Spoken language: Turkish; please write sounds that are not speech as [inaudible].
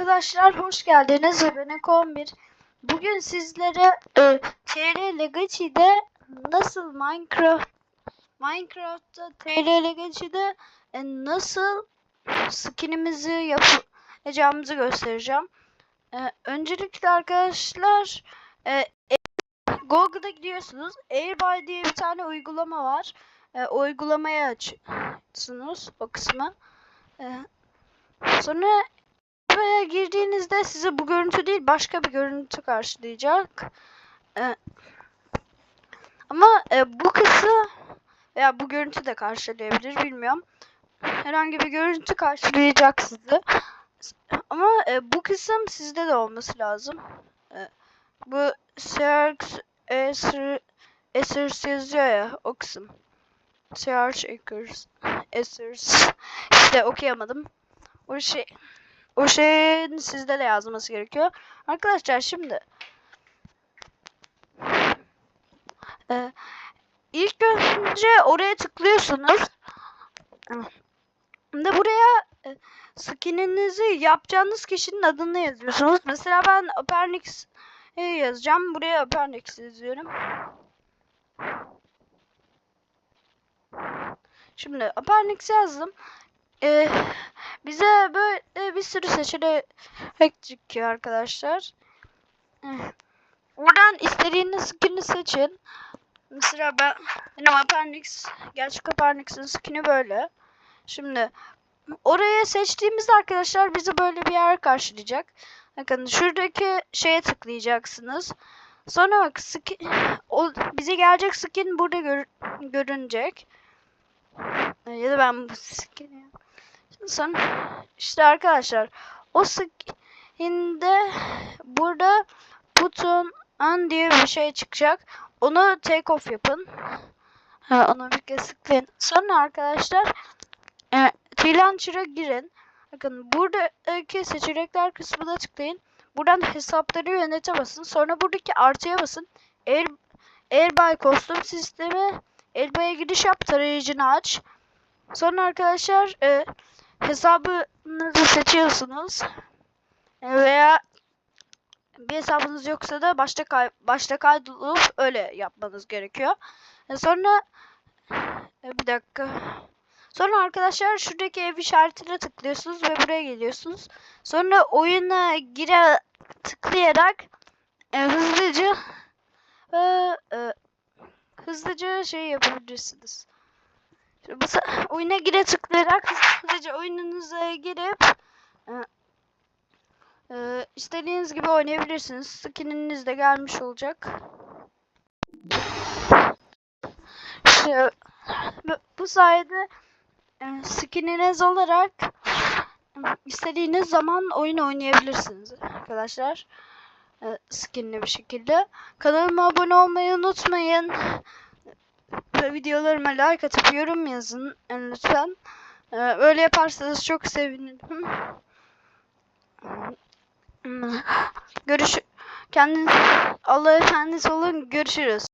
Arkadaşlar hoş geldiniz. Ben Eko 11. Bugün sizlere e, TR Legacy'de nasıl Minecraft Minecraft'ta TR Legacy'de e, nasıl skinimizi yapacağımızı göstereceğim. E, öncelikle arkadaşlar e, Google'a gidiyorsunuz. Airbuy diye bir tane uygulama var. E, o uygulamayı açıyorsunuz o kısmı. E, sonra Buraya girdiğinizde size bu görüntü değil başka bir görüntü karşılayacak. Ee, ama e, bu kısım veya bu görüntü de karşılayabilir bilmiyorum. Herhangi bir görüntü karşılayacak sizi. Ama e, bu kısım sizde de olması lazım. E, bu search Essers yazıyor ya o kısım. Search Essers Essers işte okuyamadım. O şey o şeyin sizde de yazması gerekiyor. Arkadaşlar şimdi e, ilk önce oraya tıklıyorsunuz. De buraya e, skininizi yapacağınız kişinin adını yazıyorsunuz. Mesela ben Apernix yazacağım. Buraya Apernix yazıyorum. Şimdi Apernix yazdım. Ee, bize böyle bir sürü seçenek çıkıyor arkadaşlar. Buradan istediğiniz skin'i seçin. Mesela ben benim Appendix, gerçek Appendix'in skin'i böyle. Şimdi oraya seçtiğimizde arkadaşlar bizi böyle bir yer karşılayacak. Bakın şuradaki şeye tıklayacaksınız. Sonra bak skin, o, bize gelecek skin burada gör, görünecek. Ya da ben bu skin'i Son işte arkadaşlar o skinde burada button an diye bir şey çıkacak. Onu take off yapın. Ha, onu bir kez tıklayın. Sonra arkadaşlar e, Freelancer'a girin. Bakın buradaki seçenekler kısmına tıklayın. Buradan hesapları yönete basın. Sonra buradaki artıya basın. Air, Airbuy kostüm sistemi Airbuy'a giriş yap tarayıcını aç. Sonra arkadaşlar e, hesabınızı seçiyorsunuz. Veya bir hesabınız yoksa da başta kay başta kaydolup öyle yapmanız gerekiyor. E sonra e bir dakika. Sonra arkadaşlar şuradaki ev işaretine tıklıyorsunuz ve buraya geliyorsunuz. Sonra oyuna gire tıklayarak e, hızlıca e, e, hızlıca şey yapabilirsiniz. [laughs] Oyuna gire tıklayarak hızlıca oyununuza girip e, e, istediğiniz gibi oynayabilirsiniz. Skininiz de gelmiş olacak. İşte, bu sayede e, skininiz olarak e, istediğiniz zaman oyun oynayabilirsiniz arkadaşlar. E, skinli bir şekilde. Kanalıma abone olmayı unutmayın videolarıma like atıp yorum yazın yani lütfen. Ee, öyle yaparsanız çok sevinirim. [laughs] Görüş kendiniz Allah'a efendisi olun. Görüşürüz.